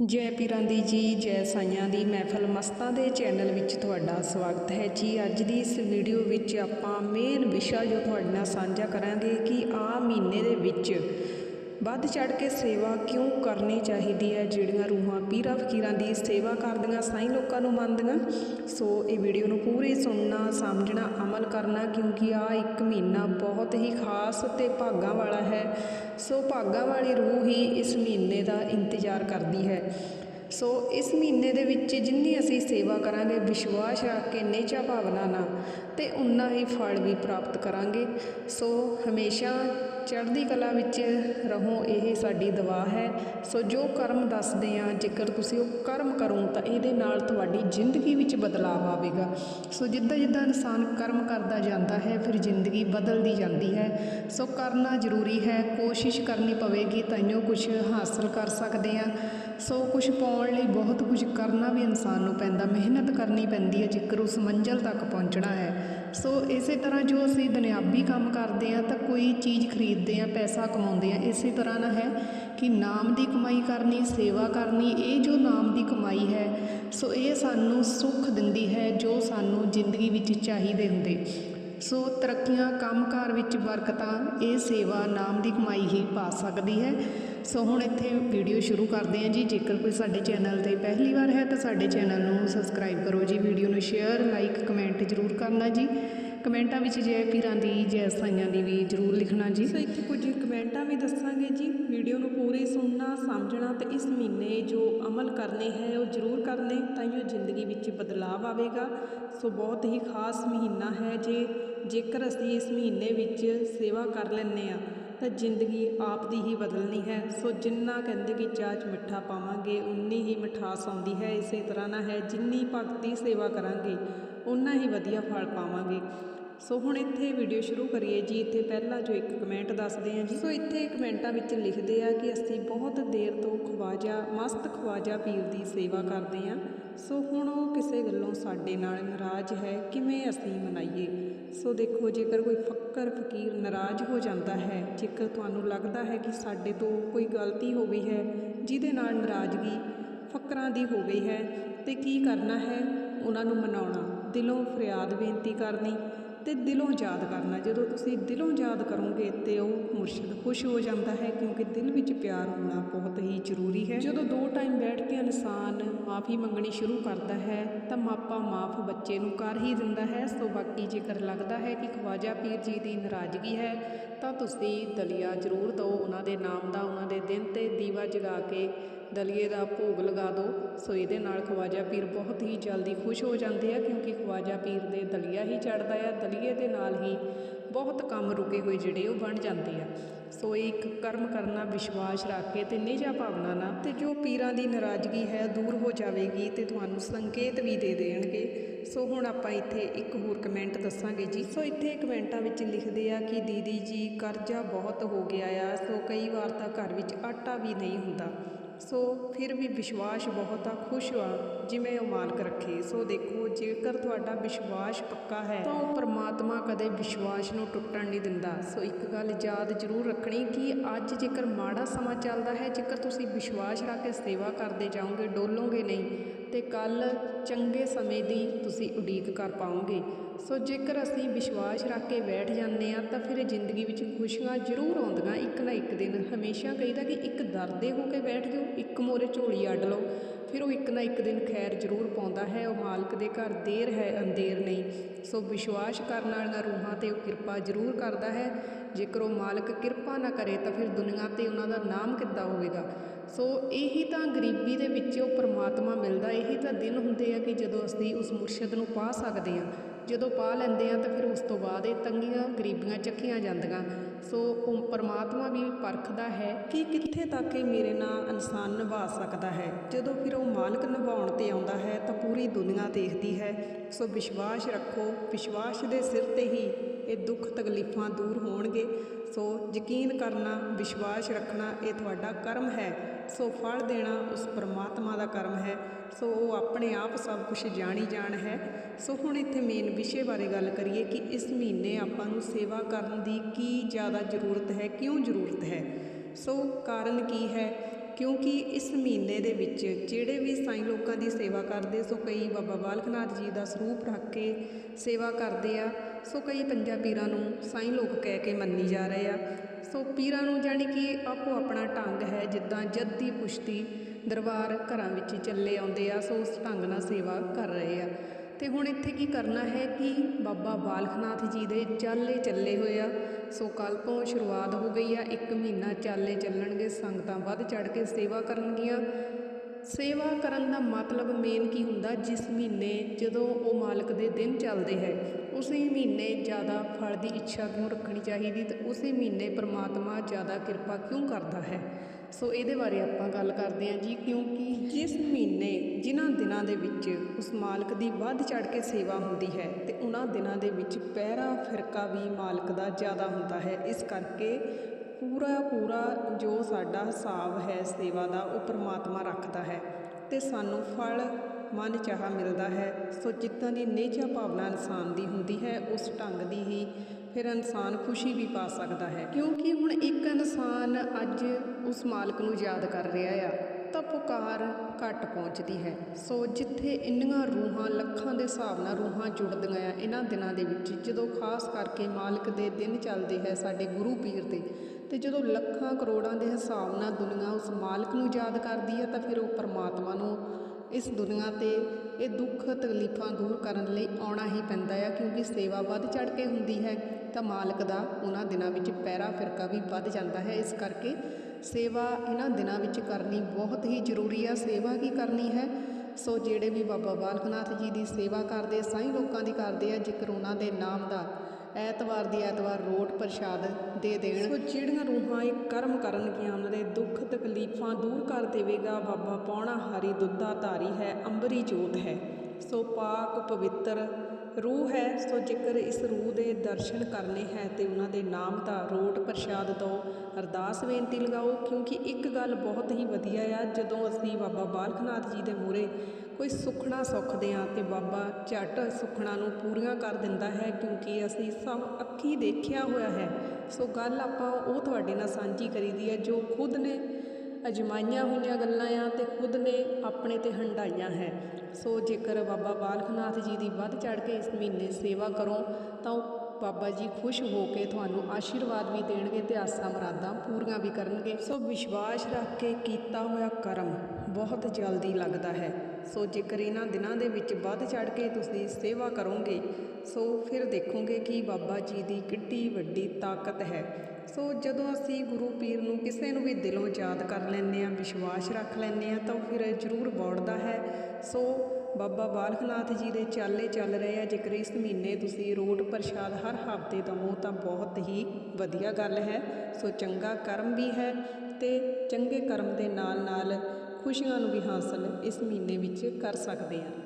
ਜੈ ਪੀਰਾਂ ਦੀ ਜੀ, ਜੈ ਸਾਈਆਂ ਦੀ ਮਹਿਫਲ ਮਸਤਾਂ ਦੇ ਚੈਨਲ ਵਿੱਚ ਤੁਹਾਡਾ ਸਵਾਗਤ ਹੈ ਜੀ। ਅੱਜ ਦੀ ਇਸ ਵੀਡੀਓ ਵਿੱਚ ਆਪਾਂ ਮੇਨ ਵਿਸ਼ਾ ਜੋ ਤੁਹਾਡੇ ਨਾਲ ਸਾਂਝਾ ਕਰਾਂਗੇ ਕਿ ਆ ਮਹੀਨੇ ਦੇ ਵਿੱਚ ਵੱਧ ਚੜ ਕੇ ਸੇਵਾ ਕਿਉਂ ਕਰਨੀ ਚਾਹੀਦੀ ਹੈ? ਜਿਹੜੀਆਂ ਰੂਹਾਂ ਪੀਰਾਂ ਫਕੀਰਾਂ ਦੀ ਸੇਵਾ ਕਰਦੀਆਂ, ਸਾਈਂ ਲੋਕਾਂ ਨੂੰ ਮੰਨਦੀਆਂ। ਸੋ ਇਹ ਵੀਡੀਓ ਨੂੰ ਪੂਰੀ ਸੁਣਨਾ, ਸਮਝਣਾ, ਅਮਲ ਕਰਨਾ, ਕਿਉਂਕਿ ਆ ਇੱਕ ਮਹੀਨਾ ਬਹੁਤ ਹੀ ਖਾਸ ਤੇ ਭਾਗਾਂ ਵਾਲਾ ਹੈ। ਸੋ ਭਾਗਾਂ ਵਾਲੀ ਰੂਹ ਹੀ ਇਸ ਮਹੀਨੇ ਦਾ ਇੰਤਜ਼ਾਰ ਕਰਦੀ ਹੈ। ਸੋ ਇਸ ਮਹੀਨੇ ਦੇ ਵਿੱਚ ਜਿੰਨੀ ਅਸੀਂ ਸੇਵਾ ਕਰਾਂਗੇ, ਵਿਸ਼ਵਾਸ ਰੱਖ ਕੇ ਨੇਚਾ ਭਾਵਨਾ ਨਾਲ ਤੇ ਉਨਾ ਹੀ ਫਲ ਵੀ ਪ੍ਰਾਪਤ ਕਰਾਂਗੇ। ਸੋ ਹਮੇਸ਼ਾ ਚੜ੍ਹਦੀ ਕਲਾ ਵਿੱਚ ਰਹੋ, ਇਹ ਸਾਡੀ ਦੁਆ ਹੈ। ਸੋ ਜੋ ਕਰਮ ਦੱਸਦੇ ਆ, ਜੇਕਰ ਤੁਸੀਂ ਉਹ ਕਰਮ ਕਰੋ, ਤਾਂ ਇਹਦੇ ਨਾਲ ਤੁਹਾਡੀ ਜ਼ਿੰਦਗੀ ਵਿੱਚ ਬਦਲਾਅ ਆਵੇਗਾ। ਸੋ ਜਿੱਦਾਂ ਜਿੱਦਾਂ ਇਨਸਾਨ ਕਰਮ ਕਰਦਾ ਜਾਂਦਾ ਹੈ, ਫਿਰ ਜ਼ਿੰਦਗੀ ਬਦਲਦੀ ਜਾਂਦੀ ਹੈ। ਸੋ ਕਰਨਾ ਜ਼ਰੂਰੀ ਹੈ, ਕੋਸ਼ਿਸ਼ ਕਰਨੀ ਪਵੇਗੀ, ਤਾਈਓ ਕੁਝ ਹਾਸਲ ਕਰ ਸਕਦੇ ਆ। ਸੋ ਕੁਝ ਪਾਉਣ ਲਈ ਬਹੁਤ ਕੁਝ ਕਰਨਾ ਵੀ ਇਨਸਾਨ ਨੂੰ ਪੈਂਦਾ, ਮਿਹਨਤ ਕਰਨੀ ਪੈਂਦੀ ਹੈ, ਜੇਕਰ ਉਸ ਮੰਜ਼ਲ ਤੱਕ ਪਹੁੰਚਣਾ ਹੈ। ਸੋ ਇਸੇ ਤਰ੍ਹਾਂ ਜੋ ਅਸੀਂ ਦੁਨਿਆਵੀ ਕੰਮ ਕਰਦੇ ਆ ਤਾਂ ਕੋਈ ਚੀਜ਼ ਖਰੀਦਦੇ ਆ ਪੈਸਾ ਕਮਾਉਂਦੇ ਆ ਇਸੇ ਤਰ੍ਹਾਂ ਨਾ ਹੈ ਕਿ ਨਾਮ ਦੀ ਕਮਾਈ ਕਰਨੀ, ਸੇਵਾ ਕਰਨੀ, ਇਹ ਜੋ ਨਾਮ ਦੀ ਕਮਾਈ ਹੈ, ਸੋ ਇਹ ਸਾਨੂੰ ਸੁੱਖ ਦਿੰਦੀ ਹੈ ਜੋ ਸਾਨੂੰ ਜ਼ਿੰਦਗੀ ਵਿੱਚ ਚਾਹੀਦੇ ਹੁੰਦੇ। ਸੋ ਤਰੱਕੀਆਂ, ਕੰਮਕਾਰ ਵਿੱਚ ਬਰਕਤਾਂ ਇਹ ਸੇਵਾ, ਨਾਮ ਦੀ ਕਮਾਈ ਹੀ ਪਾ ਸਕਦੀ ਹੈ। ਸੋ ਹੁਣ ਇੱਥੇ ਵੀਡੀਓ ਸ਼ੁਰੂ ਕਰਦੇ ਹਾਂ ਜੀ। ਜੇਕਰ ਕੋਈ ਸਾਡੇ ਚੈਨਲ ਤੇ ਪਹਿਲੀ ਵਾਰ ਹੈ, ਤਾਂ ਸਾਡੇ ਚੈਨਲ ਨੂੰ ਸਬਸਕ੍ਰਾਈਬ ਸ਼ੇਅਰ ਲਾਈਕ ਕਮੈਂਟ ਜ਼ਰੂਰ ਕਰਨਾ ਜੀ। ਕਮੈਂਟਾਂ ਵਿੱਚ ਜੈ ਪੀਰਾਂ ਦੀ, ਜੈ ਸਾਈਆਂ ਦੀ ਵੀ ਜ਼ਰੂਰ ਲਿਖਣਾ ਜੀ। ਸੋ ਇੱਥੇ ਕੁਝ ਕਮੈਂਟਾਂ ਵੀ ਦੱਸਾਂਗੇ ਜੀ। ਵੀਡੀਓ ਨੂੰ ਪੂਰੀ ਸੁਣਨਾ, ਸਮਝਣਾ ਤੇ ਇਸ ਮਹੀਨੇ ਜੋ ਅਮਲ ਕਰਨੇ ਹੈ, ਉਹ ਜ਼ਰੂਰ ਕਰਨੇ, ਤਾਂ ਜੋ ਜ਼ਿੰਦਗੀ ਵਿੱਚ ਬਦਲਾਅ ਆਵੇਗਾ। ਸੋ ਬਹੁਤ ਹੀ ਖਾਸ ਮਹੀਨਾ ਹੈ ਜੇ ਜੇਕਰ ਅਸੀਂ ਇਸ ਮਹੀਨੇ ਵਿੱਚ ਸੇਵਾ ਕਰ ਲੈਂਦੇ ਆ ਤਾਂ ਜ਼ਿੰਦਗੀ ਆਪ ਦੀ ਹੀ ਬਦਲਣੀ ਹੈ। ਸੋ ਜਿੰਨਾ ਕਹਿੰਦੇ ਕਿ ਚਾਹ 'ਚ ਮਿੱਠਾ ਪਾਵਾਂਗੇ, ਉਨੀ ਹੀ ਮਿਠਾਸ ਆਉਂਦੀ ਹੈ। ਇਸੇ ਤਰ੍ਹਾਂ ਨਾ ਹੈ, ਜਿੰਨੀ ਭਗਤੀ ਸੇਵਾ ਕਰਾਂਗੇ, ਉਨਾ ਹੀ ਵਧੀਆ ਫਲ ਪਾਵਾਂਗੇ। ਸੋ ਹੁਣ ਇੱਥੇ ਵੀਡੀਓ ਸ਼ੁਰੂ ਕਰੀਏ ਜੀ। ਇੱਥੇ ਪਹਿਲਾਂ ਜੋ ਇੱਕ ਕਮੈਂਟ ਦੱਸਦੇ ਆ ਜੀ। ਸੋ ਇੱਥੇ ਕਮੈਂਟਾਂ ਵਿੱਚ ਲਿਖਦੇ ਆ ਕਿ ਅਸੀਂ ਬਹੁਤ ਦੇਰ ਤੋਂ ਖਵਾਜਾ, ਮਸਤ ਖਵਾਜਾ ਪੀਰ ਦੀ ਸੇਵਾ ਕਰਦੇ ਆ ਸੋ ਹੁਣ ਉਹ ਕਿਸੇ ਗੱਲੋਂ ਸਾਡੇ ਨਾਲ ਨਾਰਾਜ਼ ਹੈ, ਕਿਵੇਂ ਅਸੀਂ ਮਨਾਈਏ? ਸੋ ਦੇਖੋ, ਜੇਕਰ ਕੋਈ ਫੱਕਰ ਫਕੀਰ ਨਾਰਾਜ਼ ਹੋ ਜਾਂਦਾ ਹੈ, ਜੇਕਰ ਤੁਹਾਨੂੰ ਲੱਗਦਾ ਹੈ ਕਿ ਸਾਡੇ ਤੋਂ ਕੋਈ ਗਲਤੀ ਹੋ ਗਈ ਹੈ, ਜਿਹਦੇ ਨਾਲ ਨਾਰਾਜ਼ਗੀ ਫੱਕਰਾਂ ਦੀ ਹੋ ਗਈ ਹੈ, ਤੇ ਕੀ ਕਰਨਾ ਹੈ? ਉਹਨਾਂ ਨੂੰ ਮਨਾਉਣਾ। ਦਿਲੋਂ ਫਰਿਆਦ ਬੇਨਤੀ ਕਰਨੀ। ਅਤੇ ਦਿਲੋਂ ਯਾਦ ਕਰਨਾ। ਜਦੋਂ ਤੁਸੀਂ ਦਿਲੋਂ ਯਾਦ ਕਰੋਗੇ ਤੇ ਉਹ ਮੁਰਸ਼ਿਦ ਖੁਸ਼ ਹੋ ਜਾਂਦਾ ਹੈ, ਕਿਉਂਕਿ ਦਿਲ ਵਿੱਚ ਪਿਆਰ ਹੋਣਾ ਬਹੁਤ ਹੀ ਜ਼ਰੂਰੀ ਹੈ। ਜਦੋਂ ਦੋ ਟਾਈਮ ਬੈਠ ਕੇ ਇਨਸਾਨ ਮਾਫੀ ਮੰਗਣੀ ਸ਼ੁਰੂ ਕਰਦਾ ਹੈ ਤਾਂ ਮਾਪਾ ਮਾਫ ਬੱਚੇ ਨੂੰ ਕਰ ਹੀ ਦਿੰਦਾ ਹੈ। ਸੋ ਬਾਕੀ ਜੇਕਰ ਲੱਗਦਾ ਹੈ ਕਿ ਖਵਾਜਾ ਪੀਰ ਜੀ ਦੀ ਨਾਰਾਜ਼ਗੀ ਹੈ, ਤਾਂ ਤੁਸੀਂ ਦਲੀਆ ਜ਼ਰੂਰ ਦਿਓ। ਉਹਨਾਂ ਦੇ ਨਾਮ ਦਾ ਉਹਨਾਂ ਦੇ ਦਿਨ ਤੇ ਦੀਵਾ ਜਗਾ ਕੇ ਦਲੀਏ ਦਾ ਭੋਗ ਲਗਾ ਦਿਓ। ਸੋ ਇਹਦੇ ਨਾਲ ਖਵਾਜਾ ਪੀਰ ਬਹੁਤ ਹੀ ਜਲਦੀ ਖੁਸ਼ ਹੋ ਜਾਂਦੇ ਆ, ਕਿਉਂਕਿ ਖਵਾਜਾ ਪੀਰ ਦੇ ਦਲੀਆ ਹੀ ਚੜਦਾ ਆ ਦਲੀਏ ਦੇ ਨਾਲ ਹੀ ਬਹੁਤ ਕੰਮ ਰੁਕੇ ਹੋਏ ਜਿਹੜੇ ਉਹ ਬਣ ਜਾਂਦੇ ਆ। ਸੋ ਇਹ ਇੱਕ ਕਰਮ ਕਰਨਾ, ਵਿਸ਼ਵਾਸ ਰੱਖ ਕੇ ਤੇ ਨਿਜਾ ਭਾਵਨਾ ਨਾਲ ਤੇ ਜੋ ਪੀਰਾਂ ਦੀ ਨਾਰਾਜ਼ਗੀ ਹੈ ਦੂਰ ਹੋ ਜਾਵੇਗੀ ਤੇ ਤੁਹਾਨੂੰ ਸੰਕੇਤ ਵੀ ਦੇ ਦੇਣਗੇ। ਸੋ ਹੁਣ ਆਪਾਂ ਇੱਥੇ ਇੱਕ ਹੋਰ ਕਮੈਂਟ ਦੱਸਾਂਗੇ ਜੀ। ਸੋ ਇੱਥੇ ਕਮੈਂਟਾਂ ਵਿੱਚ ਲਿਖਦੇ ਆ ਕਿ ਦੀਦੀ ਜੀ, ਕਰਜ਼ਾ ਬਹੁਤ ਹੋ ਗਿਆ ਆ। ਸੋ ਕਈ ਵਾਰ ਤਾਂ ਘਰ ਵਿੱਚ ਆਟਾ ਵੀ ਨਹੀਂ ਹੁੰਦਾ। ਸੋ ਫਿਰ ਵੀ ਵਿਸ਼ਵਾਸ ਬਹੁਤ ਆ, ਖੁਸ਼ ਆ, ਜਿਵੇਂ ਉਹ ਮਾਲਕ ਰੱਖੇ। ਸੋ ਦੇਖੋ, ਜੇਕਰ ਤੁਹਾਡਾ ਵਿਸ਼ਵਾਸ ਪੱਕਾ ਹੈ, ਤਾਂ ਉਹ ਪਰਮਾਤਮਾ ਕਦੇ ਵਿਸ਼ਵਾਸ ਨੂੰ ਟੁੱਟਣ ਨਹੀਂ ਦਿੰਦਾ। ਸੋ ਇੱਕ ਗੱਲ ਯਾਦ ਜ਼ਰੂਰ ਰੱਖਣੀ ਕਿ ਅੱਜ ਜੇਕਰ ਮਾੜਾ ਸਮਾਂ ਚੱਲਦਾ ਹੈ, ਜੇਕਰ ਤੁਸੀਂ ਵਿਸ਼ਵਾਸ ਰੱਖ ਕੇ ਸੇਵਾ ਕਰਦੇ ਜਾਓਗੇ, ਡੋਲੋਗੇ ਨਹੀਂ, ਤੇ ਕੱਲ ਚੰਗੇ ਸਮੇਂ ਦੀ ਤੁਸੀਂ ਉਡੀਕ ਕਰ ਪਾਓਗੇ। ਸੋ ਜੇਕਰ ਅਸੀਂ ਵਿਸ਼ਵਾਸ ਰੱਖ ਕੇ ਬੈਠ ਜਾਂਦੇ ਆ ਤਾਂ ਫਿਰ ਜ਼ਿੰਦਗੀ ਵਿੱਚ ਖੁਸ਼ੀਆਂ ਜ਼ਰੂਰ ਆਉਂਦੀਆਂ। ਇੱਕ ਨਾ ਇੱਕ ਦਿਨ ਹਮੇਸ਼ਾ ਕਹੀਦਾ ਕਿ ਇੱਕ ਦਰਦੇ ਹੋ ਕੇ ਬੈਠ ਜਾਓ, ਇੱਕ ਮੋਰੇ ਝੋਲੀ ਅੱਡ ਲਓ, ਫਿਰ ਉਹ ਇੱਕ ਨਾ ਇੱਕ ਦਿਨ ਖੈਰ ਜ਼ਰੂਰ ਪਾਉਂਦਾ ਹੈ। ਉਹ ਮਾਲਕ ਦੇ ਘਰ ਦੇਰ ਹੈ, ਅੰਧੇਰ ਨਹੀਂ। ਸੋ ਵਿਸ਼ਵਾਸ ਕਰਨ ਵਾਲੀਆਂ ਰੂਹਾਂ ਤੇ ਉਹ ਕਿਰਪਾ ਜ਼ਰੂਰ ਕਰਦਾ ਹੈ। ਜੇਕਰ ਉਹ ਮਾਲਕ ਕਿਰਪਾ ਨਾ ਕਰੇ, ਤਾਂ ਫਿਰ ਦੁਨੀਆ ਤੇ ਉਹਨਾਂ ਦਾ ਨਾਮ ਕਿੱਦਾਂ ਹੋਵੇਗਾ? ਸੋ ਇਹੀ ਤਾਂ ਗਰੀਬੀ ਦੇ ਵਿੱਚ ਉਹ ਪਰਮਾਤਮਾ ਮਿਲਦਾ। ਇਹੀ ਤਾਂ ਦਿਨ ਹੁੰਦੇ ਆ ਕਿ ਜਦੋਂ ਅਸੀਂ ਉਸ ਮੁਰਸ਼ਿਦ ਨੂੰ ਪਾ ਸਕਦੇ ਆ ਜਦੋਂ ਪਾ ਲੈਂਦੇ ਆ ਤਾਂ ਫਿਰ ਉਸ ਤੋਂ ਬਾਅਦ ਇਹ ਤੰਗੀਆਂ ਗਰੀਬੀਆਂ ਚੱਕੀਆਂ ਜਾਂਦੀਆਂ। ਸੋ ਉਹ ਪਰਮਾਤਮਾ ਵੀ ਪਰਖਦਾ ਹੈ ਕਿ ਕਿੱਥੇ ਤੱਕ ਇਹ ਮੇਰੇ ਨਾਲ ਇਨਸਾਨ ਨਿਭਾ ਸਕਦਾ ਹੈ। ਜਦੋਂ ਫਿਰ ਉਹ ਮਾਲਕ ਨਿਭਾਉਣ ਤੇ ਆਉਂਦਾ ਹੈ ਤਾਂ ਪੂਰੀ ਦੁਨੀਆ ਦੇਖਦੀ ਹੈ। ਸੋ ਵਿਸ਼ਵਾਸ ਰੱਖੋ, ਵਿਸ਼ਵਾਸ ਦੇ ਸਿਰ ਤੇ ਹੀ ਇਹ ਦੁੱਖ ਤਕਲੀਫਾਂ ਦੂਰ ਹੋਣਗੇ। ਸੋ ਯਕੀਨ ਕਰਨਾ, ਵਿਸ਼ਵਾਸ ਰੱਖਣਾ, ਇਹ ਤੁਹਾਡਾ ਕਰਮ ਹੈ। ਸੋ ਫਲ ਦੇਣਾ ਉਸ ਪਰਮਾਤਮਾ ਦਾ ਕਰਮ ਹੈ। ਸੋ ਉਹ ਆਪਣੇ ਆਪ ਸਭ ਕੁਝ ਜਾਣੀ ਜਾਣ ਹੈ। ਸੋ ਹੁਣ ਇੱਥੇ ਮੇਨ ਵਿਸ਼ੇ ਬਾਰੇ ਗੱਲ ਕਰੀਏ ਕਿ ਇਸ ਮਹੀਨੇ ਆਪਾਂ ਨੂੰ ਸੇਵਾ ਕਰਨ ਦੀ ਕੀ ਜ਼ਿਆਦਾ ਜ਼ਰੂਰਤ ਹੈ, ਕਿਉਂ ਜ਼ਰੂਰਤ ਹੈ? ਸੋ ਕਾਰਨ ਕੀ ਹੈ? ਕਿਉਂਕਿ ਇਸ ਮਹੀਨੇ ਦੇ ਵਿੱਚ ਜਿਹੜੇ ਵੀ ਸਾਈਂ ਲੋਕਾਂ ਦੀ ਸੇਵਾ ਕਰਦੇ, ਸੋ ਕਈ ਬਾਬਾ ਬਾਲਕ ਨਾਥ ਜੀ ਦਾ ਸਰੂਪ ਰੱਖ ਕੇ ਸੇਵਾ ਕਰਦੇ ਆ। ਸੋ ਕਈ ਪੰਜਾਂ ਪੀਰਾਂ ਨੂੰ ਸਾਈਂ ਲੋਕ ਕਹਿ ਕੇ ਮੰਨੀ ਜਾ ਰਹੇ ਆ। ਸੋ ਪੀਰਾਂ ਨੂੰ ਜਾਣੀ ਕਿ ਆਪੋ ਆਪਣਾ ਢੰਗ ਹੈ, ਜਿੱਦਾਂ ਜੱਦੀ ਪੁਸ਼ਤੀ ਦਰਬਾਰ ਘਰਾਂ ਵਿੱਚ ਚੱਲੇ ਆਉਂਦੇ ਆ, ਸੋ ਉਸ ਢੰਗ ਨਾਲ ਸੇਵਾ ਕਰ ਰਹੇ ਆ। ਤੇ ਹੁਣ ਇੱਥੇ ਕੀ ਕਰਨਾ ਹੈ ਕਿ ਬਾਬਾ ਬਾਲਕਨਾਥ ਜੀ ਦੇ ਚਾਲੇ ਚੱਲੇ ਹੋਏ ਆ। ਸੋ ਕੱਲ੍ਹ ਤੋਂ ਸ਼ੁਰੂਆਤ ਹੋ ਗਈ ਆ, ਇੱਕ ਮਹੀਨਾ ਚਾਲੇ ਚੱਲਣਗੇ, ਸੰਗਤਾਂ ਵੱਧ ਚੜ ਕੇ ਸੇਵਾ ਕਰਨਗੀਆਂ। ਸੇਵਾ ਕਰਨ ਦਾ ਮਤਲਬ ਮੇਨ ਕੀ ਹੁੰਦਾ? ਜਿਸ ਮਹੀਨੇ ਜਦੋਂ ਉਹ ਮਾਲਕ ਦੇ ਦਿਨ ਚੱਲਦੇ ਹੈ, ਉਸੇ ਮਹੀਨੇ ਜ਼ਿਆਦਾ ਫਲ ਦੀ ਇੱਛਾ ਕਿਉਂ ਰੱਖਣੀ ਚਾਹੀਦੀ? ਤੇ ਉਸੇ ਮਹੀਨੇ ਪ੍ਰਮਾਤਮਾ ਜ਼ਿਆਦਾ ਕਿਰਪਾ ਕਿਉਂ ਕਰਦਾ ਹੈ? ਸੋ ਇਹਦੇ ਬਾਰੇ ਆਪਾਂ ਗੱਲ ਕਰਦੇ ਹਾਂ ਜੀ, ਕਿਉਂਕਿ ਜਿਸ ਮਹੀਨੇ ਜਿਨ੍ਹਾਂ ਦਿਨਾਂ ਦੇ ਵਿੱਚ ਉਸ ਮਾਲਕ ਦੀ ਵੱਧ ਚੜ ਕੇ ਸੇਵਾ ਹੁੰਦੀ ਹੈ, ਤੇ ਉਹਨਾਂ ਦਿਨਾਂ ਦੇ ਵਿੱਚ ਪਹਿਰਾ ਫਿਰਕਾ ਵੀ ਮਾਲਕ ਦਾ ਜ਼ਿਆਦਾ ਹੁੰਦਾ ਹੈ। ਇਸ ਕਰਕੇ ਪੂਰਾ ਪੂਰਾ ਜੋ ਸਾਡਾ ਹਿਸਾਬ ਹੈ ਸੇਵਾ ਦਾ, ਉਹ ਪਰਮਾਤਮਾ ਰੱਖਦਾ ਹੈ ਤੇ ਸਾਨੂੰ ਫਲ, ਮਨ, ਚਾਹਾ ਮਿਲਦਾ ਹੈ। ਸੋ ਜਿੱਦਾਂ ਦੀ ਨੇਚਾ ਭਾਵਨਾ ਇਨਸਾਨ ਦੀ ਹੁੰਦੀ ਹੈ, ਉਸ ਢੰਗ ਦੀ ਹੀ ਫਿਰ ਇਨਸਾਨ ਖੁਸ਼ੀ ਵੀ ਪਾ ਸਕਦਾ ਹੈ। ਕਿਉਂਕਿ ਹੁਣ ਇੱਕ ਇਨਸਾਨ ਅੱਜ ਉਸ ਮਾਲਕ ਨੂੰ ਯਾਦ ਕਰ ਰਿਹਾ ਆ, ਤਾਂ ਪੁਕਾਰ ਘੱਟ ਪਹੁੰਚਦੀ ਹੈ। ਸੋ ਜਿੱਥੇ ਇੰਨੀਆਂ ਰੂਹਾਂ, ਲੱਖਾਂ ਦੇ ਹਿਸਾਬ ਨਾਲ ਰੂਹਾਂ ਜੁੜਦੀਆਂ ਆ, ਇਹਨਾਂ ਦਿਨਾਂ ਦੇ ਵਿੱਚ ਜਦੋਂ ਖਾਸ ਕਰਕੇ ਮਾਲਕ ਦੇ ਦਿਨ ਚੱਲਦੇ ਹੈ ਸਾਡੇ ਗੁਰੂ ਪੀਰ ਦੇ, ਤੇ ਜਦੋਂ ਲੱਖਾਂ ਕਰੋੜਾਂ ਦੇ ਹਿਸਾਬ ਨਾਲ ਦੁਨੀਆ ਉਸ ਮਾਲਕ ਨੂੰ ਯਾਦ ਕਰਦੀ ਹੈ, ਤਾਂ ਫਿਰ ਉਹ ਪਰਮਾਤਮਾ ਨੂੰ ਇਸ ਦੁਨੀਆ ਤੇ ਇਹ ਦੁੱਖ ਤਕਲੀਫਾਂ ਦੂਰ ਕਰਨ ਲਈ ਆਉਣਾ ਹੀ ਪੈਂਦਾ ਆ, ਕਿਉਂਕਿ ਸੇਵਾ ਵੱਧ ਚੜ ਕੇ ਹੁੰਦੀ ਹੈ, ਤਾਂ ਮਾਲਕ ਦਾ ਉਹਨਾਂ ਦਿਨਾਂ ਵਿੱਚ ਪੈਰਾ ਫਿਰਕਾ ਵੀ ਵੱਧ ਜਾਂਦਾ ਹੈ। ਇਸ ਕਰਕੇ ਸੇਵਾ ਇਹਨਾਂ ਦਿਨਾਂ ਵਿੱਚ ਕਰਨੀ ਬਹੁਤ ਹੀ ਜ਼ਰੂਰੀ ਆ, ਸੇਵਾ ਕੀ ਕਰਨੀ ਹੈ। ਸੋ ਜਿਹੜੇ ਵੀ ਬਾਬਾ ਬਾਲਕਨਾਥ ਜੀ ਦੀ ਸੇਵਾ ਕਰਦੇ, ਸਾਈ ਲੋਕਾਂ ਦੀ ਕਰਦੇ ਆ, ਜ਼ਿਕਰ ਉਹਨਾਂ ਦੇ ਨਾਮ ਦਾ ਐਤਵਾਰ ਦੀ ਐਤਵਾਰ ਰੋਟ ਪ੍ਰਸ਼ਾਦ ਦੇ ਦੇਣ। ਸੋ ਜਿਹੜੀਆਂ ਰੂਹਾਂ ਇਹ ਕਰਮ ਕਰਨਗੀਆਂ ਉਹਨਾਂ ਦੇ ਦੁੱਖ ਤਕਲੀਫਾਂ ਦੂਰ ਕਰ ਦੇਵੇਗਾ। ਬਾਬਾ ਪੌਣਾ ਹਰੀ ਦੁੱਧਾ ਧਾਰੀ ਹੈ, ਅੰਬਰੀ ਜੋਤ ਹੈ। ਸੋ ਪਾਕ ਪਵਿੱਤਰ ਰੂਹ ਹੈ, ਸੋ ਜੇਕਰ ਇਸ ਰੂਹ ਦੇ ਦਰਸ਼ਨ ਕਰਨੇ ਹੈ ਤੇ ਉਹਨਾਂ ਦੇ ਨਾਮ ਦਾ ਰੋਟ ਪ੍ਰਸ਼ਾਦ ਤੋਂ ਅਰਦਾਸ ਬੇਨਤੀ ਲਗਾਓ, ਕਿਉਂਕਿ ਇੱਕ ਗੱਲ ਬਹੁਤ ਹੀ ਵਧੀਆ ਆ, ਜਦੋਂ ਅਸੀਂ ਬਾਬਾ ਬਾਲਕ ਨਾਥ ਜੀ ਦੇ ਮੂਹਰੇ ਕੋਈ ਸੁਖਣਾ ਸੁੱਖਦੇ ਆ ਤੇ ਬਾਬਾ ਝਟ ਸੁਖਣਾ ਨੂੰ ਪੂਰੀਆਂ ਕਰ ਦਿੰਦਾ ਹੈ, ਕਿਉਂਕਿ ਅਸੀਂ ਸਭ ਅੱਖੀ ਦੇਖਿਆ ਹੋਇਆ ਹੈ, ਸੋ ਗੱਲ ਆਪਾਂ ਉਹ ਤੁਹਾਡੇ ਨਾਲ ਸਾਂਝੀ ਕਰੀਦੀ ਹੈ ਜੋ ਖੁਦ ਨੇ ਅਜਮਾਈਆਂ ਹੋਈਆਂ ਗੱਲਾਂ ਆ ਤੇ ਖੁਦ ਨੇ ਆਪਣੇ ਤੇ ਹੰਡਾਈਆਂ ਹੈ। ਸੋ ਜੇਕਰ ਬਾਬਾ ਬਾਲਕ ਨਾਥ ਜੀ ਦੀ ਵੱਧ ਚੜ ਕੇ ਇਸ ਮਹੀਨੇ ਸੇਵਾ ਕਰੋ, ਤਾਂ ਉਹ ਬਾਬਾ ਜੀ ਖੁਸ਼ ਹੋ ਕੇ ਤੁਹਾਨੂੰ ਆਸ਼ੀਰਵਾਦ ਵੀ ਦੇਣਗੇ ਤੇ ਆਸਾਂ ਮੁਰਾਦਾਂ ਪੂਰੀਆਂ ਵੀ ਕਰਨਗੇ। ਸੋ ਵਿਸ਼ਵਾਸ ਰੱਖ ਕੇ ਕੀਤਾ ਹੋਇਆ ਕਰਮ ਬਹੁਤ ਜਲਦੀ ਲੱਗਦਾ ਹੈ। ਸੋ ਜੇਕਰ ਇਹਨਾਂ ਦਿਨਾਂ ਦੇ ਵਿੱਚ ਵੱਧ ਚੜ ਕੇ ਤੁਸੀਂ ਸੇਵਾ ਕਰੋਗੇ, ਸੋ ਫਿਰ ਦੇਖੋਗੇ ਕਿ ਬਾਬਾ ਜੀ ਦੀ ਕਿੱਡੀ ਵੱਡੀ ਤਾਕਤ ਹੈ। ਸੋ ਜਦੋਂ ਅਸੀਂ ਗੁਰੂ ਪੀਰ ਨੂੰ ਕਿਸੇ ਨੂੰ ਵੀ ਦਿਲੋਂ ਯਾਦ ਕਰ ਲੈਂਦੇ ਹਾਂ, ਵਿਸ਼ਵਾਸ ਰੱਖ ਲੈਂਦੇ ਹਾਂ, ਤਾਂ ਉਹ ਫਿਰ ਜ਼ਰੂਰ ਬੋੜਦਾ ਹੈ। ਸੋ ਬਾਬਾ ਬਾਲਕਨਾਥ ਜੀ ਦੇ ਚਾਲੇ ਚੱਲ ਰਹੇ ਆ। ਜੇਕਰ ਇਸ ਮਹੀਨੇ ਤੁਸੀਂ ਰੋਟ ਪ੍ਰਸ਼ਾਦ ਹਰ ਹਫ਼ਤੇ ਦਵੋ, ਤਾਂ ਬਹੁਤ ਹੀ ਵਧੀਆ ਗੱਲ ਹੈ। ਸੋ ਚੰਗਾ ਕਰਮ ਵੀ ਹੈ ਤੇ ਚੰਗੇ ਕਰਮ ਦੇ ਨਾਲ ਨਾਲ ਖੁਸ਼ੀਆਂ ਨੂੰ ਵੀ ਹਾਸਲ ਇਸ ਮਹੀਨੇ ਵਿੱਚ ਕਰ ਸਕਦੇ ਹਾਂ।